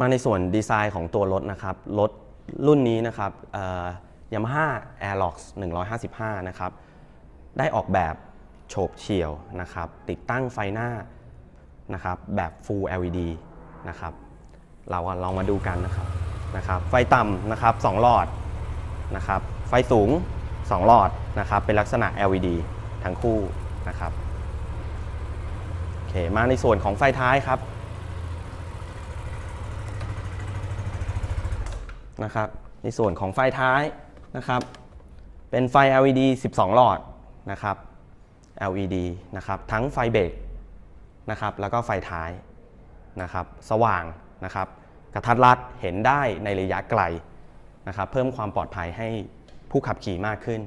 มาในส่วนดีไซน์ของตัวรถนะครับ รถรุ่นนี้นะครับยามาฮ่า Airlox 155 นะครับ ได้ออกแบบโฉบเฉี่ยวนะครับ ติดตั้งไฟหน้านะครับ แบบ Full LED นะครับ เราลองมาดูกันนะครับนะครับ ไฟต่ำนะครับ 2 หลอดนะครับ ไฟสูง 2 หลอดนะครับ เป็นลักษณะ LED ทั้งคู่นะครับ โอเค มาในส่วนของไฟท้ายครับ นะครับ ในส่วนของไฟท้ายนะครับ เป็นไฟ LED 12 หลอดนะครับ LED นะครับ ทั้งไฟเบรกนะครับ แล้วก็ไฟท้ายนะครับ สว่างนะครับ กระทัดรัดเห็นได้ในระยะไกลนะครับ เพิ่มความปลอดภัยให้ผู้ขับขี่มากขึ้น